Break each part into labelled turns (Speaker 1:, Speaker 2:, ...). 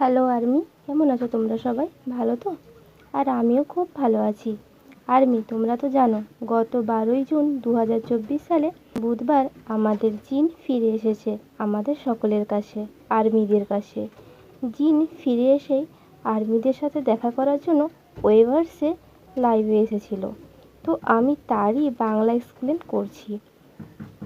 Speaker 1: Hello army, কেমন আছো তোমরা সবাই? ভালো তো? আর আমিও খুব ভালো আছি। আর্মি, তোমরা তো জানো, গত বারোই জুন দু হাজার চব্বিশ সালে বুধবার আমাদের জিন ফিরে এসেছে আমাদের সকলের কাছে, আর্মিদের কাছে। জিন ফিরে এসেই আর্মিদের সাথে দেখা করার জন্য ওয়েভার্সে লাইভে এসেছিল। তো আমি তারই বাংলা এক্সপ্লেন করছি।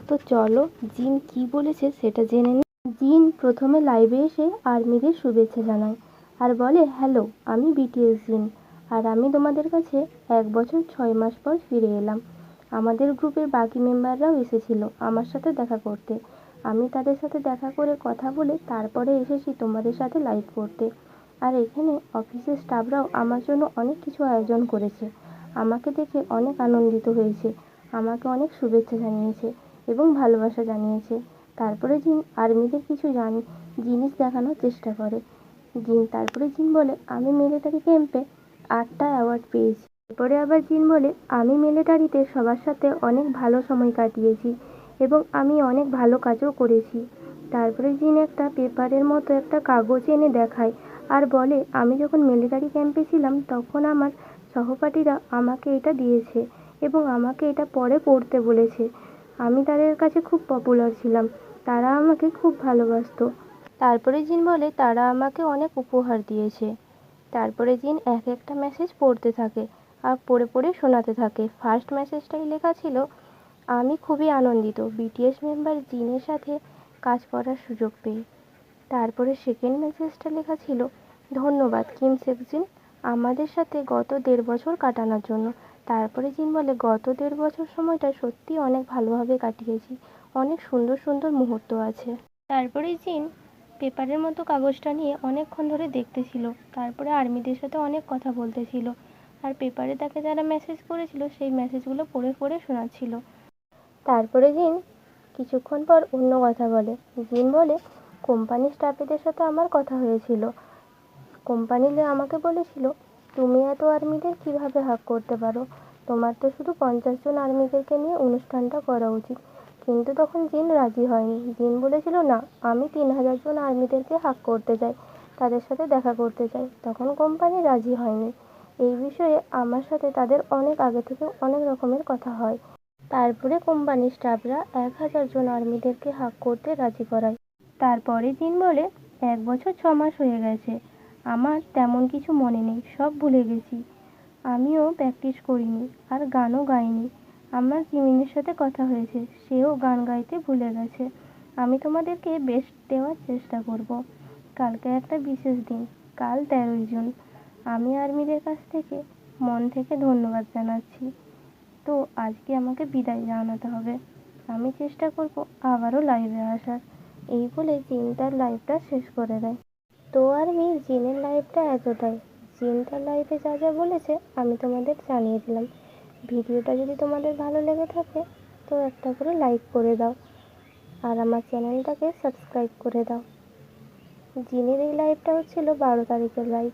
Speaker 1: তো চলো জিন কি বলেছে সেটা জেনে জিন প্রথমে লাইভে এসে আর্মিদের শুভেচ্ছা জানায় আর বলে হ্যালো আমি বিটিএস জিন আর আমি তোমাদের কাছে এক বছর ছয় মাস পর ফিরে এলাম। আমাদের গ্রুপের বাকি মেম্বাররাও এসেছিল আমার সাথে দেখা করতে। আমি তাদের সাথে দেখা করে কথা বলে তারপরে এসেছি তোমাদের সাথে লাইভ করতে। আর এখানে অফিসের স্টাফরাও আমার জন্য অনেক কিছু আয়োজন করেছে। আমাকে দেখে অনেক আনন্দিত হয়েছে। আমাকে অনেক শুভেচ্ছা জানিয়েছে এবং ভালোবাসা জানিয়েছে। তারপরে জিন, আর্মিদের কিছু জানি, জিনিস দেখানোর চেষ্টা করে। জিন তারপরে জিন বলে, আমি মিলিটারি ক্যাম্পে আটটা অ্যাওয়ার্ড পেয়েছি। এরপরে আবার জিন বলে, আমি মিলিটারিতে সবার সাথে অনেক ভালো সময় কাটিয়েছি এবং আমি অনেক ভালো কাজও করেছি। তারপরে জিন একটা পেপারের মতো একটা কাগজ এনে দেখায় আর বলে, আমি যখন মিলিটারি ক্যাম্পে ছিলাম, তখন আমার সহপাঠীরা আমাকে এটা দিয়েছে এবং আমাকে এটা পরে পড়তে বলেছে। আমি তাদের কাছে খুব পপুলার ছিলাম। তারা আমাকে খুব ভালোবাসতো। তারপরে জিন বলে, তারা আমাকে অনেক উপহার দিয়েছে। তারপরে জিন এক একটা মেসেজ পড়তে থাকে আর পড়ে পড়ে শোনাতে থাকে। ফার্স্ট মেসেজটাই লেখা ছিল, আমি খুবই আনন্দিত বিটিএস মেম্বার জিনের সাথে কাজ করার সুযোগ পেয়ে। তারপরে সেকেন্ড মেসেজটা লেখা ছিল, ধন্যবাদ কিম সেকজিন আমাদের সাথে গত দেড় বছর কাটানোর জন্য তারপরে জিন বলে, গত দেড় বছর সময়টা সত্যিই অনেক ভালোভাবে কাটিয়েছি। অনেক সুন্দর সুন্দর মুহূর্ত আছে। তারপরে জিন পেপারের মতো কাগজটা নিয়ে অনেকক্ষণ ধরে দেখতেছিল। তারপরে আর্মিদের সাথে অনেক কথা বলতেছিল। আর পেপারে তাকে যারা মেসেজ করেছিল, সেই মেসেজগুলো পড়ে পড়ে শোনাচ্ছিল। তারপরে জিন কিছুক্ষণ পর অন্য কথা বলে। জিন বলে, কোম্পানির স্টাফেদের সাথে আমার কথা হয়েছিল। কোম্পানিতে আমাকে বলেছিল তুমি এত আর্মিদের কীভাবে হাক করতে পারো? তোমার তো শুধু পঞ্চাশ জন আর্মিদেরকে নিয়ে অনুষ্ঠানটা করা উচিত। কিন্তু তখন জিন রাজি হয়নি। জিন বলেছিল, না, আমি তিন হাজার জন আর্মিদেরকে হাক করতে চাই, তাদের সাথে দেখা করতে চাই। তখন কোম্পানি রাজি হয়নি। এই বিষয়ে আমার সাথে তাদের অনেক আগে থেকে অনেক রকমের কথা হয়। তারপরে কোম্পানির স্টাফরা এক হাজার জন আর্মিদেরকে হাক করতে রাজি করায়। তারপরে জিন বলে, এক বছর ছ মাস হয়ে গেছে। আমার তেমন কিছু মনে নেই, সব ভুলে গেছি। আমিও প্র্যাকটিস করিনি আর গানও গাইনি। আমার জিমিনের সাথে কথা হয়েছে, সেও গান গাইতে ভুলে গেছে। আমি তোমাদেরকে বেস্ট দেওয়ার চেষ্টা করব। কালকে একটা বিশেষ দিন, কাল তেরোই জুন। আমি আর্মিদের কাছ থেকে মন থেকে ধন্যবাদ জানাচ্ছি। তো আজকে আমাকে বিদায় জানাতে হবে। আমি চেষ্টা করব আবারও লাইভে আসার। এই বলে জিন তার লাইভটা শেষ করে দেয়। তো আর এই জিনের লাইফটা এতটাই। জিন তার লাইভে যা যা বলেছে, আমি তোমাদের জানিয়ে দিলাম। ভিডিওটা যদি তোমাদের ভালো লেগে থাকে, তো একটা করে লাইক করে দাও। আর আমার চ্যানেলটাকে সাবস্ক্রাইব করে দাও। জিনের এই লাইভটা হচ্ছিল বারো তারিখের লাইভ